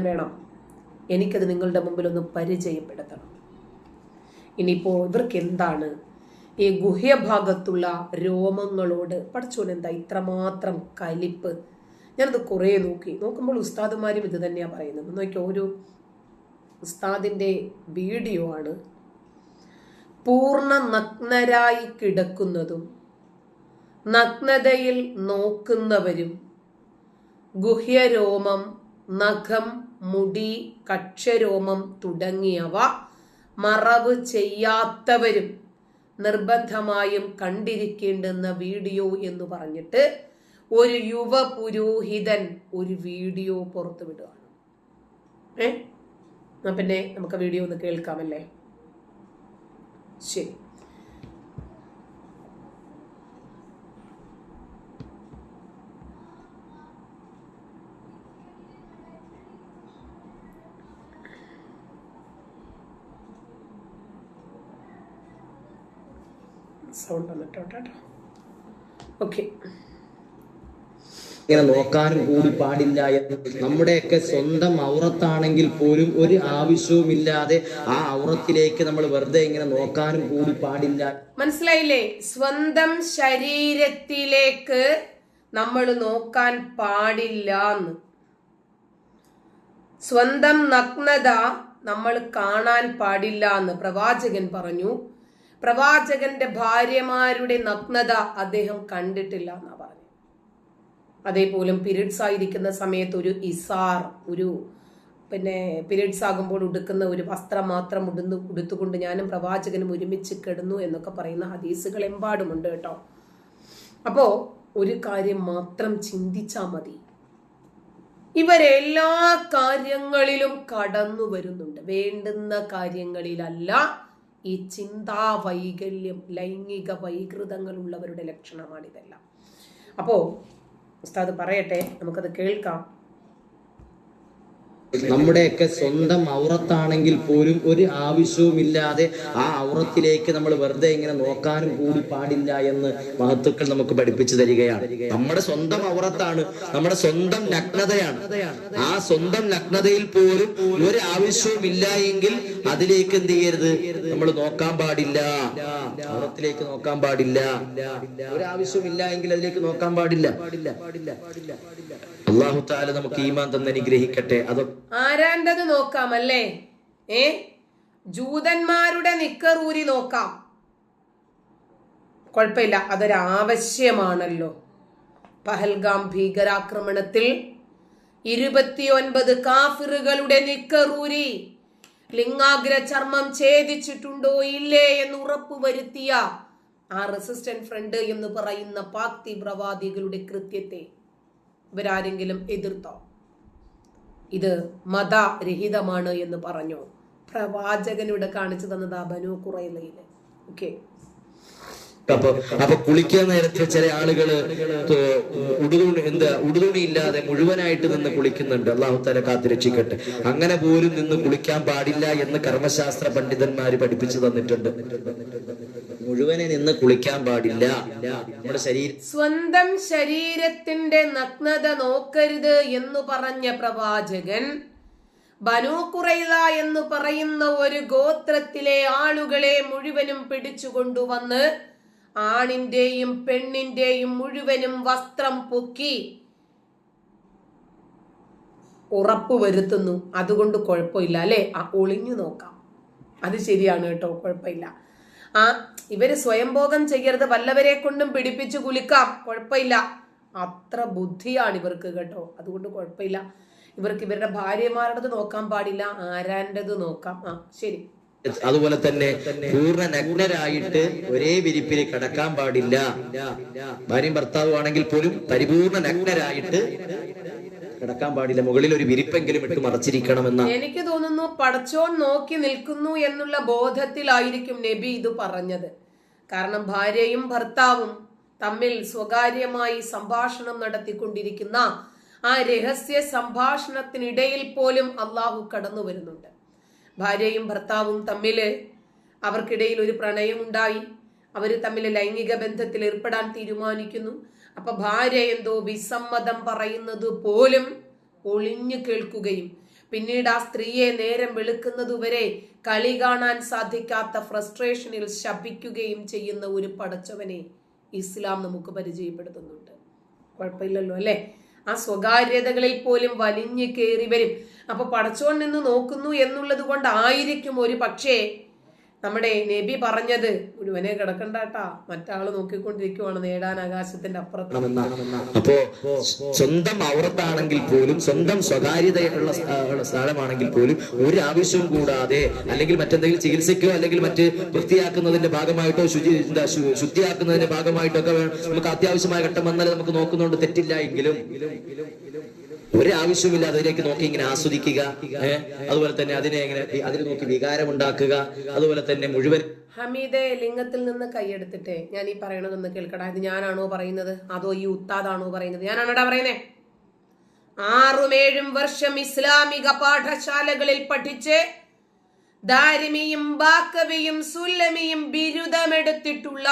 വേണം. എനിക്കത് നിങ്ങളുടെ മുമ്പിൽ ഒന്ന് പരിചയപ്പെടുത്തണം. ഇനിയിപ്പോൾ ഇവർക്ക് എന്താണ് ഈ ഗുഹ്യഭാഗത്തുള്ള രോമങ്ങളോട് പഠിച്ചോൻ എന്താ ഇത്രമാത്രം കലിപ്പ്? ഞാനത് കുറേ നോക്കി. നോക്കുമ്പോൾ ഉസ്താദുമാരും ഇത് തന്നെയാണ് പറയുന്നത്. നോക്കിയോ ഒരു ഉസ്താദിന്റെ വീഡിയോ ആണ്. പൂർണ നഗ്നരായി കിടക്കുന്നതും നഗ്നതയിൽ നോക്കുന്നവരും ഗുഹ്യരോമം നഖം മുടി കക്ഷരോമം തുടങ്ങിയവ മറവ് ചെയ്യാത്തവരും നിർബന്ധമായും കണ്ടിരിക്കേണ്ടുന്ന വീഡിയോ എന്ന് പറഞ്ഞിട്ട് ഒരു യുവ പുരോഹിതൻ ഒരു വീഡിയോ പുറത്തു വിടുകയാണ് ഏ? പിന്നെ നമുക്ക് വീഡിയോ ഒന്ന് കേൾക്കാമല്ലേ? ശരി. സൗണ്ട് വന്നിട്ടോ കേട്ടോ. ഓക്കെ ഇങ്ങനെ നോക്കാനും കൂടി പാടില്ല എന്ന് നമ്മുടെയൊക്കെ സ്വന്തം ഔറത്താണെങ്കിൽ പോലും ഒരു ആവശ്യവുമില്ലാതെ ആ ഔറത്തിലേക്ക് നമ്മൾ വെറുതെ ഇങ്ങനെ നോക്കാനും കൂടി പാടില്ല. മനസ്സിലായില്ലേ? സ്വന്തം ശരീരത്തിലേക്ക് നമ്മൾ നോക്കാൻ പാടില്ല എന്ന്. സ്വന്തം നഗ്നത നമ്മൾ കാണാൻ പാടില്ല എന്ന് പ്രവാചകൻ പറഞ്ഞു. പ്രവാചകന്റെ ഭാര്യമാരുടെ നഗ്നത അദ്ദേഹം കണ്ടിട്ടില്ല എന്നാ പറഞ്ഞു അതേപോലും പീരീഡ്സ് ആയിരിക്കുന്ന സമയത്ത് ഒരു ഇസാർ ഒരു പിന്നെ പീരീഡ്സ് ആകുമ്പോൾ ഉടുക്കുന്ന ഒരു വസ്ത്രം മാത്രം ഉടുന്നു ഉടുത്തുകൊണ്ട് ഞാനും പ്രവാചകനും ഒരുമിച്ച് കിടന്നു എന്നൊക്കെ പറയുന്ന ഹദീസുകൾ എമ്പാടുമുണ്ട് കേട്ടോ. അപ്പോ ഒരു കാര്യം മാത്രം ചിന്തിച്ചാൽ മതി. ഇവരെല്ലാ കാര്യങ്ങളിലും കടന്നു വരുന്നുണ്ട്. വേണ്ടുന്ന കാര്യങ്ങളിലല്ല ഈ ചിന്താ വൈകല്യം ലൈംഗിക വൈകൃതങ്ങളുള്ളവരുടെ ലക്ഷണമാണിതെല്ലാം. അപ്പോൾ ഉസ്താദ് പറയട്ടെ നമുക്കത് കേൾക്കാം. നമ്മുടെയൊക്കെ സ്വന്തം ഔറത്താണെങ്കിൽ പോലും ഒരു ആവശ്യവുമില്ലാതെ ആ ഔറത്തിലേക്ക് നമ്മൾ വെറുതെ ഇങ്ങനെ നോക്കാനും കൂടി പാടില്ല എന്ന് മഹത്തുക്കൾ നമുക്ക് പഠിപ്പിച്ചു തരികയാണ്. നമ്മുടെ സ്വന്തം ഔറത്താണ് നമ്മുടെ സ്വന്തം നഗ്നതയാണ്. ആ സ്വന്തം നഗ്നതയിൽ പോലും ഒരു ആവശ്യവുമില്ല എങ്കിൽ അതിലേക്ക് എന്ത് ചെയ്യരുത്? നമ്മൾ നോക്കാൻ പാടില്ല. ഔറത്തിലേക്ക് നോക്കാൻ പാടില്ല. ഒരു ആവശ്യവുമില്ല എങ്കിൽ അതിലേക്ക് നോക്കാൻ പാടില്ല. അള്ളാഹു താല നമുക്ക് ഈമാൻ തന്നെ അനുഗ്രഹിക്കട്ടെ. അത് ആരാണ്ടത് നോക്കാം അല്ലേ? ഏ? ജൂതന്മാരുടെ നിക്കറൂരി നോക്കാം. കുഴപ്പമില്ല അതൊരു ആവശ്യമാണല്ലോ. പഹൽഗാം ഭീകരാക്രമണത്തിൽ ഇരുപത്തിയൊൻപത് കാഫിറുകളുടെ നിക്കറൂരി ലിംഗാഗ്ര ചർമ്മം ഛേദിച്ചിട്ടുണ്ടോ ഇല്ലേ എന്ന് ഉറപ്പ് വരുത്തിയ ആ റെസിസ്റ്റന്റ് ഫ്രണ്ട് എന്ന് പറയുന്ന പാക് തീവ്രവാദികളുടെ കൃത്യത്തെ ഇവരാരെങ്കിലും എതിർത്തോ? ഇത് മതരഹിതമാണ് എന്ന് പറഞ്ഞു? പ്രവാചകനിവിടെ കാണിച്ചു തന്നത് ബനു കുറയിലയിൽ ഓക്കെ അപ്പൊ അപ്പൊ കുളിക്കാൻ നേരത്തെ ചില ആളുകൾ ഉടുതുണി എന്താ ഉടുതുണി ഇല്ലാതെ മുഴുവനായിട്ട് നിന്ന് കുളിക്കുന്നുണ്ട്. അള്ളാഹു താല കാത്തിരക്ഷിക്കട്ടെ. അങ്ങനെ പോലും നിന്ന് കുളിക്കാൻ പാടില്ല എന്ന് കർമ്മശാസ്ത്ര പണ്ഡിതന്മാര് പഠിപ്പിച്ചു തന്നിട്ടുണ്ട്. മുഴുവനെ നിന്ന് കുളിക്കാൻ പാടില്ല. നമ്മുടെ ശരീരം സ്വന്തം ശരീരത്തിന്റെ നഗ്നത നോക്കരുത് എന്ന് പറഞ്ഞ പ്രവാചകൻ ബനു കുറൈല എന്ന് പറയുന്ന ഒരു ഗോത്രത്തിലെ ആളുകളെ മുഴുവനും പിടിച്ചുകൊണ്ടുവന്ന് ആണിന്റെയും പെണ്ണിന്റെയും മുഴുവനും വസ്ത്രം പൊക്കി ഉറപ്പ് വരുത്തുന്നു. അതുകൊണ്ട് കുഴപ്പമില്ല അല്ലെ? ആ ഒളിഞ്ഞു നോക്കാം. അത് ശരിയാണ് കേട്ടോ കുഴപ്പമില്ല. ആ ഇവർ സ്വയംഭോഗം ചെയ്യരുത് വല്ലവരെ കൊണ്ടും പിടിപ്പിച്ചു കുലിക്കാം. കുഴപ്പമില്ല. അത്ര ബുദ്ധിയാണ് ഇവർക്ക് കേട്ടോ. അതുകൊണ്ട് കുഴപ്പമില്ല. ഇവർക്ക് ഇവരുടെ ഭാര്യമാരുടേത് നോക്കാൻ പാടില്ല ആരാന്റെത് നോക്കാം. ആ ശരി. അതുപോലെ തന്നെ പൂർണ നഗ്നരായിട്ട് ഒരേ വിരിപ്പിൽ കിടക്കാൻ പാടില്ല. ഭാര്യയും ഭർത്താവും ആണെങ്കിൽ പോലും പരിപൂർണ നഗ്നരായിട്ട് കിടക്കാൻ പാടില്ല. മുകളിൽ ഒരു വിരിപ്പെങ്കിലും ഇട്ട് മറച്ചിരിക്കണമെന്ന എനിക്ക് തോന്നുന്നു പടച്ചോൻ നോക്കി നിൽക്കുന്നു എന്നുള്ള ബോധത്തിലായിരിക്കും നബി ഇത് പറഞ്ഞത്. കാരണം ഭാര്യയും ഭർത്താവും തമ്മിൽ സ്വകാര്യമായി സംഭാഷണം നടത്തിക്കൊണ്ടിരിക്കുന്ന ആ രഹസ്യ സംഭാഷണത്തിനിടയിൽ പോലും അള്ളാഹു കടന്നു വരുന്നുണ്ട് ഭാര്യയും ഭർത്താവും തമ്മിൽ അവർക്കിടയിൽ ഒരു പ്രണയമുണ്ടായി. അവർ തമ്മിൽ ലൈംഗിക ബന്ധത്തിൽ ഏർപ്പെടാൻ തീരുമാനിക്കുന്നു. അപ്പൊ ഭാര്യ എന്തോ വിസമ്മതം പറയുന്നത് പോലും ഒളിഞ്ഞു കേൾക്കുകയും പിന്നീട് ആ സ്ത്രീയെ നേരം വെളുക്കുന്നതുവരെ കളി കാണാൻ സാധിക്കാത്ത ഫ്രസ്ട്രേഷനിൽ ശപിക്കുകയും ചെയ്യുന്ന ഒരു പടച്ചവനെ ഇസ്ലാം നമുക്ക് പരിചയപ്പെടുത്തുന്നുണ്ട്. കുഴപ്പമില്ലല്ലോ അല്ലെ? ആ സ്വകാര്യതകളിൽ പോലും വലിഞ്ഞു കയറി വരും. അപ്പൊ പടച്ചോൻ നിന്ന് നോക്കുന്നു എന്നുള്ളത് കൊണ്ടായിരിക്കും ഒരു പക്ഷേ നമ്മുടെ നബി പറഞ്ഞത് മുഴുവനെ കിടക്കണ്ട കേട്ടാ മറ്റാൾ നോക്കിക്കൊണ്ടിരിക്കുവാണ് നേടാൻ ആകാശത്തിന്റെ അപ്പുറത്ത്. അപ്പോ സ്വന്തം ഔറത്താണെങ്കിൽ പോലും സ്വന്തം സ്വകാര്യതയുള്ള സ്ഥലമാണെങ്കിൽ പോലും ഒരു ആവശ്യവും കൂടാതെ അല്ലെങ്കിൽ മറ്റെന്തെങ്കിലും ചികിത്സയ്ക്കോ അല്ലെങ്കിൽ മറ്റ് വൃത്തിയാക്കുന്നതിന്റെ ഭാഗമായിട്ടോ ശുചി എന്താ ശുദ്ധിയാക്കുന്നതിന്റെ ഭാഗമായിട്ടോ ഒക്കെ നമുക്ക് അത്യാവശ്യമായ ഘട്ടം വന്നാൽ നമുക്ക് നോക്കുന്നുണ്ട് തെറ്റില്ല എങ്കിലും. ഒരാവശ്യമില്ല അതിലേക്ക് നോക്കി ഇങ്ങനെ ആസ്വദിക്കുക അതുപോലെ തന്നെ അതിനെ ഇങ്ങനെ അതിന് നോക്കി വികാരം ഉണ്ടാക്കുക അതുപോലെ തന്നെ മുഴുവൻ ഹമീദെ ലിംഗത്തിൽ നിന്ന് കൈയെടുത്തിട്ടെ ഞാൻ ഈ പറയണതൊന്ന് കേൾക്കടാ. ഇത് ഞാനാണോ പറയുന്നത്? അതോ ഈ ഉത്താദാണോ പറയുന്നത്? ഞാനാണോടാ പറയുന്നേ? ആറും ഏഴും വർഷം ഇസ്ലാമിക പാഠശാലകളിൽ പഠിച്ച് ദാരിമിയും ബാക്കവിയും സുല്ലമിയും ബിരുദമെടുത്തിട്ടുള്ള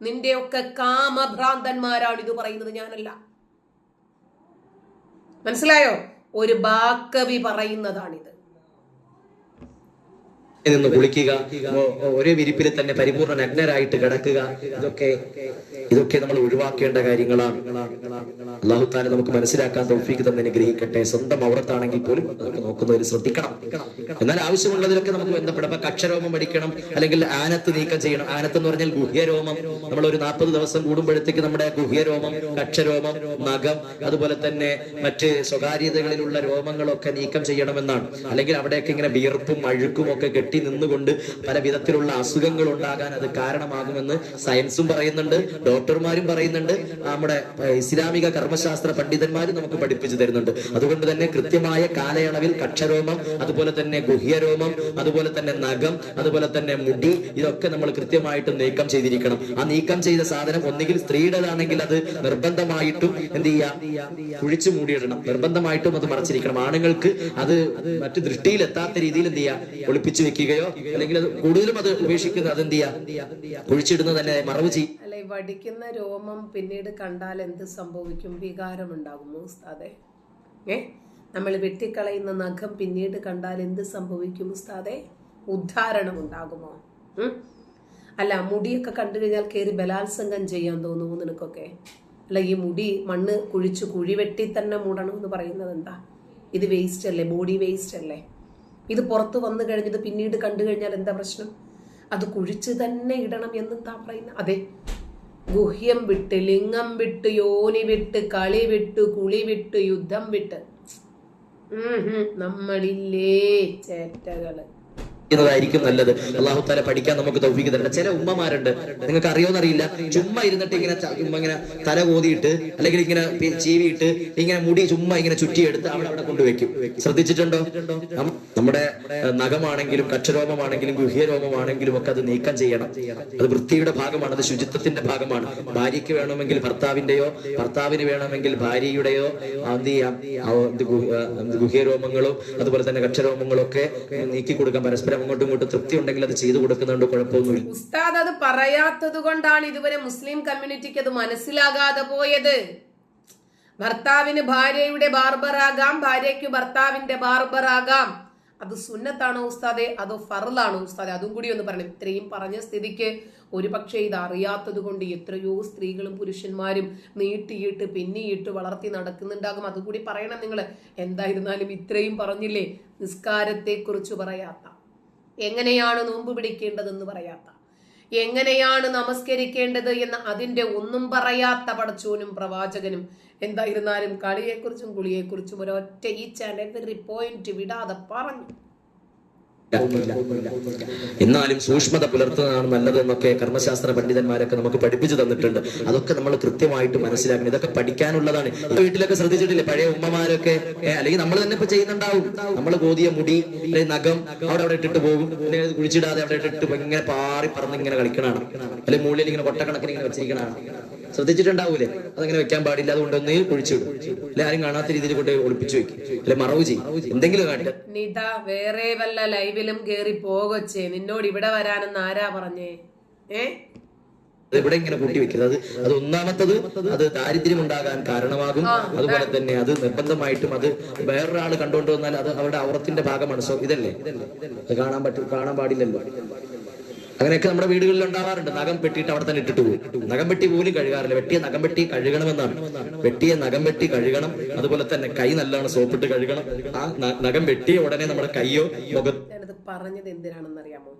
നിന്റെയൊക്കെ കാമഭ്രാന്തന്മാരാണ് ഇത് പറയുന്നത് ഞാനല്ല. മനസ്സിലായോ? ഒരു ബാക്കവി പറയുന്നതാണിത്. നിന്ന് കുളിക്കുക ഒരേ വിരിപ്പിൽ തന്നെ പരിപൂർണ നഗ്നരായിട്ട് കിടക്കുക. ഇതൊക്കെ ഇതൊക്കെ നമ്മൾ ഒഴിവാക്കേണ്ട കാര്യങ്ങളാണ്. അള്ളാഹു താല നമുക്ക് മനസ്സിലാക്കാൻ തോഫിക്ക് തന്നെ അനുഗ്രഹിക്കട്ടെ. സ്വന്തം ഔറത്താണെങ്കിൽ പോലും അതൊക്കെ നോക്കുന്നവർ ശ്രദ്ധിക്കണം. എന്നാൽ ആവശ്യമുള്ളതിലൊക്കെ നമുക്ക് ബന്ധപ്പെടാം. അപ്പൊ കക്ഷരോമം പഠിക്കണം അല്ലെങ്കിൽ ആനത്ത് നീക്കം ചെയ്യണം. ആനത്ത് എന്ന് പറഞ്ഞാൽ ഗുഹ്യരോമം. നമ്മൾ ഒരു നാൽപ്പത് ദിവസം കൂടുമ്പോഴത്തേക്ക് നമ്മുടെ ഗുഹ്യരോമം കക്ഷരോമം നഖം അതുപോലെ തന്നെ മറ്റ് സ്വകാര്യതകളിലുള്ള രോമങ്ങളൊക്കെ നീക്കം ചെയ്യണമെന്നാണ്. അല്ലെങ്കിൽ അവിടെയൊക്കെ ഇങ്ങനെ വിയർപ്പും അഴുക്കും ഒക്കെ കെട്ടി നിന്നുകൊണ്ട് പല വിധത്തിലുള്ള അസുഖങ്ങൾ ഉണ്ടാകാൻ അത് കാരണമാകുമെന്ന് സയൻസും പറയുന്നുണ്ട് ഡോക്ടർമാരും പറയുന്നുണ്ട് നമ്മുടെ ഇസ്ലാമിക കർമ്മശാസ്ത്ര പണ്ഡിതന്മാരും നമുക്ക് പഠിപ്പിച്ചു തരുന്നുണ്ട്. അതുകൊണ്ട് തന്നെ കൃത്യമായ കാലയളവിൽ കക്ഷരോമം അതുപോലെ തന്നെ ഗുഹ്യരോമം അതുപോലെ തന്നെ നഖം അതുപോലെ തന്നെ മുടി ഇതൊക്കെ നമ്മൾ കൃത്യമായിട്ട് നീക്കം ചെയ്തിരിക്കണം. ആ നീക്കം ചെയ്ത സാധനം ഒന്നുകിൽ സ്ത്രീയുടേതാണെങ്കിൽ അത് നിർബന്ധമായിട്ടും എന്ത് ചെയ്യുക കുഴിച്ചു മൂടിയിടണം. നിർബന്ധമായിട്ടും അത് മറച്ചിരിക്കണം. ആണുങ്ങൾക്ക് അത് മറ്റു ദൃഷ്ടിയിൽ എത്താത്ത രീതിയിൽ എന്ത് ചെയ്യുക ഒളിപ്പിച്ചു വെക്കുകയോ അല്ലെങ്കിൽ അത് കൂടുതലും അത് ഉപേക്ഷിക്കുന്നത് അത് എന്ത് ചെയ്യുക? കുഴിച്ചിടുന്നത് തന്നെ മറവ് ചെയ്യും. അല്ലെ വടിക്കുന്ന രോമം പിന്നീട് കണ്ടാൽ എന്ത് സംഭവിക്കും? വികാരം ഉണ്ടാകുമോ ഉസ്താദെ? ഏ? നമ്മൾ വെട്ടിക്കളയുന്ന നഖം പിന്നീട് കണ്ടാൽ എന്ത് സംഭവിക്കും ഉസ്താദെ? ഉദ്ധാരണം ഉണ്ടാകുമോ അല്ല മുടിയൊക്കെ കണ്ടു കഴിഞ്ഞാൽ കയറി ബലാത്സംഗം ചെയ്യാൻ തോന്നുമോ നിനക്കൊക്കെ? അല്ല ഈ മുടി മണ്ണ് കുഴിച്ച് കുഴിവെട്ടി തന്നെ മൂടണം എന്ന് പറയുന്നത് എന്താ? ഇത് വേസ്റ്റ് അല്ലേ? ബോഡി വേസ്റ്റ് അല്ലേ? ഇത് പുറത്ത് വന്നു കഴിഞ്ഞത് പിന്നീട് കണ്ടു കഴിഞ്ഞാൽ എന്താ പ്രശ്നം? അത് കുഴിച്ച് തന്നെ ഇടണം എന്നും താ പറയുന്ന അതെ. ഗുഹ്യം വിട്ട് ലിംഗം വിട്ട് യോനി വിട്ട് കളി വിട്ട് കുളി വിട്ട് യുദ്ധം വിട്ട്. നമ്മളില്ലേ ചേറ്റകൾ. ായിരിക്കും നല്ലത്. അള്ളാഹു താല പഠിക്കാൻ നമുക്ക് തൗഫീക്ക് തരണ്ട ചില ഉമ്മമാരുണ്ട്. നിങ്ങൾക്ക് അറിയോന്നറിയില്ല ചുമ്മാ ഇരുന്നിട്ട് ഇങ്ങനെ ചുമ്മാ ഇങ്ങനെ തല കോതിയിട്ട് അല്ലെങ്കിൽ ഇങ്ങനെ ചീവിയിട്ട് ഇങ്ങനെ മുടി ചുമ്മാ ഇങ്ങനെ ചുറ്റിയെടുത്ത് അവിടെ അവിടെ കൊണ്ടുവെക്കും. ശ്രദ്ധിച്ചിട്ടുണ്ടോ? നമ്മുടെ നഖമാണെങ്കിലും കക്ഷരോമമാണെങ്കിലും ഗുഹ്യരോമമാണെങ്കിലും ഒക്കെ അത് നീക്കം ചെയ്യണം. അത് വൃത്തിയുടെ ഭാഗമാണ്. അത് ശുചിത്വത്തിന്റെ ഭാഗമാണ്. ഭാര്യയ്ക്ക് വേണമെങ്കിൽ ഭർത്താവിന്റെയോ ഭർത്താവിന് വേണമെങ്കിൽ ഭാര്യയുടെയോ എന്ത് ചെയ്യാം ഗുഹ്യരോമങ്ങളോ അതുപോലെ തന്നെ കക്ഷരോമങ്ങളും ഒക്കെ നീക്കി കൊടുക്കാം പരസ്പരം അങ്ങോട്ടും ഇങ്ങോട്ടും തൃപ്തി ഉണ്ടെങ്കിൽ അത് ചെയ്തു കൊടുക്കുന്നുണ്ട് കുഴപ്പമൊന്നുമില്ല. ഉസ്താദ് അത് പറയാത്തത് കൊണ്ടാണ് ഇതുവരെ മുസ്ലിം കമ്മ്യൂണിറ്റിക്ക് അത് മനസ്സിലാകാതെ പോയത്. ഭർത്താവിന് ഭാര്യയുടെ ബാർബറാകാം ഭാര്യയ്ക്ക് ഭർത്താവിന്റെ ബാർബറാകാം. അത് സുന്നത്താണോ ഉസ്താദെ? അതോ ഫറലാണോ ഉസ്താദെ? അതും കൂടി ഒന്ന് പറയണം. ഇത്രയും പറഞ്ഞ സ്ഥിതിക്ക് ഒരു പക്ഷേ ഇത് അറിയാത്തത് കൊണ്ട് എത്രയോ സ്ത്രീകളും പുരുഷന്മാരും നീട്ടിയിട്ട് പിന്നിയിട്ട് വളർത്തി നടക്കുന്നുണ്ടാകും. അതുകൂടി പറയണം നിങ്ങൾ എന്തായിരുന്നാലും ഇത്രയും പറഞ്ഞില്ലേ? നിസ്കാരത്തെക്കുറിച്ച് പറയാത്ത എങ്ങനെയാണ് നോമ്പ് പിടിക്കേണ്ടതെന്ന് പറയാത്ത. എങ്ങനെയാണ് നമസ്കരിക്കേണ്ടത് എന്ന് അതിന്റെ ഒന്നും പറയാത്ത പടച്ചോനും പ്രവാചകനും എന്തായിരുന്നാലും കളിയെക്കുറിച്ചും കുളിയെക്കുറിച്ചും ഒരൊറ്റ ഈ എവറി പോയിന്റ് വിടാതെ പറഞ്ഞു. എന്നാലും സൂക്ഷ്മത പുലർത്തുന്നതാണ് നല്ലത് എന്നൊക്കെ കർമ്മശാസ്ത്ര പണ്ഡിതന്മാരൊക്കെ നമുക്ക് പഠിപ്പിച്ചു തന്നിട്ടുണ്ട്. അതൊക്കെ നമ്മൾ കൃത്യമായിട്ട് മനസ്സിലാക്കണം. ഇതൊക്കെ പഠിക്കാനുള്ളതാണ്. വീട്ടിലൊക്കെ ശ്രദ്ധിച്ചിട്ടില്ലേ? പഴയ ഉമ്മമാരൊക്കെ അല്ലെങ്കിൽ നമ്മൾ തന്നെ ഇപ്പൊ ചെയ്യുന്നുണ്ടാവും. നമ്മൾ കോതിയ മുടി അല്ലെങ്കിൽ നഖം അവിടെ അവിടെ ഇട്ടിട്ട് പോകും. അല്ലെങ്കിൽ കുഴിച്ചിടാതെ അവിടെ ഇട്ടിട്ട് ഇങ്ങനെ പാറി പറന്ന് ഇങ്ങനെ കളിക്കണാണ് അല്ലെങ്കിൽ മുകളിൽ ഇങ്ങനെ കൊട്ടക്കണക്കിന് ഇങ്ങനെ വെച്ചിരിക്കണാണ് ശ്രദ്ധിച്ചിട്ടുണ്ടാവൂലേ? അതങ്ങനെ വെക്കാൻ പാടില്ല അതുകൊണ്ട് ഒന്ന് ഒഴിച്ചു അല്ലെ ആരും കാണാത്ത രീതിയിൽ കൊണ്ട് ഒളിപ്പിച്ചു വെക്കും. അല്ലെ മറവ് ചെയ്യും. എന്തെങ്കിലും കാണില്ല നിത വേറെ വല്ല ലൈവിലും കേറി പോകൊച്ചേ നിന്നോട് ഇവിടെ വരാനെന്ന് ആരാ പറഞ്ഞേ? ഏ? ഇവിടെ ഇങ്ങനെ കൂട്ടി വെക്കുന്നത് അത് അത് ഒന്നാമത്തത് അത് ദാരിദ്ര്യം ഉണ്ടാകാൻ കാരണമാകും. അതുപോലെ തന്നെ അത് നിർബന്ധമായിട്ടും അത് വേറൊരാൾ കണ്ടുകൊണ്ട് വന്നാൽ അത് അവരുടെ ഔറത്തിന്റെ ഭാഗമാണ്. സോ ഇതല്ലേ? അത് കാണാൻ പറ്റും കാണാൻ പാടില്ലല്ലോ. അങ്ങനെയൊക്കെ നമ്മുടെ വീടുകളിൽ ഉണ്ടാവാറുണ്ട്. നഖം വെട്ടിയിട്ട് അവിടെ തന്നെ ഇട്ടിട്ട് പോകും നഖം വെട്ടി പോലും കഴുകാറില്ല. വെട്ടിയ നഖം വെട്ടി കഴുകണമെന്നാണ്. വെട്ടിയ നഖം വെട്ടി കഴുകണം. അതുപോലെ തന്നെ കൈ നല്ലോണം സോപ്പിട്ട് കഴുകണം. ആ നഖം വെട്ടിയ ഉടനെ നമ്മുടെ കൈയോ പറഞ്ഞത് എന്തിനാണെന്ന് അറിയാമോ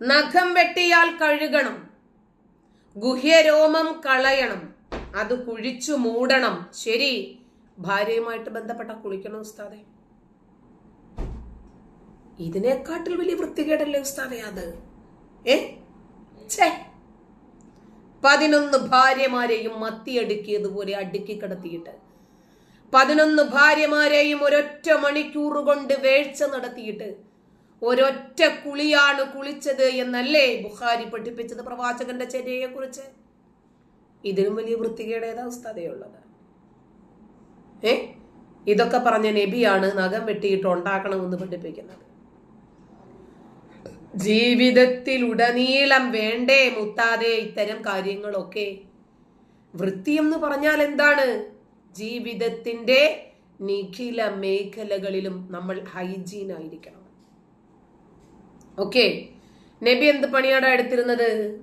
നഖം വെട്ടിയാൽ കഴുകണം. ഗുഹ്യരോമം കളയണം. അത് കുഴിച്ചു മൂടണം. ശരി. ഭാര്യയുമായിട്ട് ബന്ധപ്പെട്ട കുളിക്കണം ഉസ്താദെ? ഇതിനെക്കാട്ടിൽ വലിയ വൃത്തികേടല്ലേ ഉസ്താദേ അത്? ഏ? ഛേ. പതിനൊന്ന് ഭാര്യമാരെയും മത്തിയടുക്കിയതുപോലെ അടുക്കി കിടത്തിയിട്ട് പതിനൊന്ന് ഭാര്യമാരെയും ഒരൊറ്റ മണിക്കൂർ കൊണ്ട് വേഴ്ച നടത്തിയിട്ട് ഒരൊറ്റ കുളിയാണ് കുളിച്ചത് എന്നല്ലേ ബുഖാരി പഠിപ്പിച്ചത് പ്രവാചകന്റെ ചര്യയെ കുറിച്ച് ഇതിനും വലിയ വൃത്തികേടേത അവസ്ഥതയുള്ളത് ഏ? ഇതൊക്കെ പറഞ്ഞ നബിയാണ് നഖം വെട്ടിയിട്ട് ഉണ്ടാക്കണമെന്ന് പഠിപ്പിക്കുന്നത്. ജീവിതത്തിൽ ഉടനീളം വേണ്ടേ മുത്താതെ ഇത്തരം കാര്യങ്ങളൊക്കെ? വൃത്തി എന്ന് പറഞ്ഞാൽ എന്താണ്? ജീവിതത്തിന്റെ നിഖില മേഖലകളിലും നമ്മൾ ഹൈജീൻ ആയിരിക്കണം. ഓക്കെ. നബി എന്ത് പണിയാടാ എടുത്തിരുന്നത്?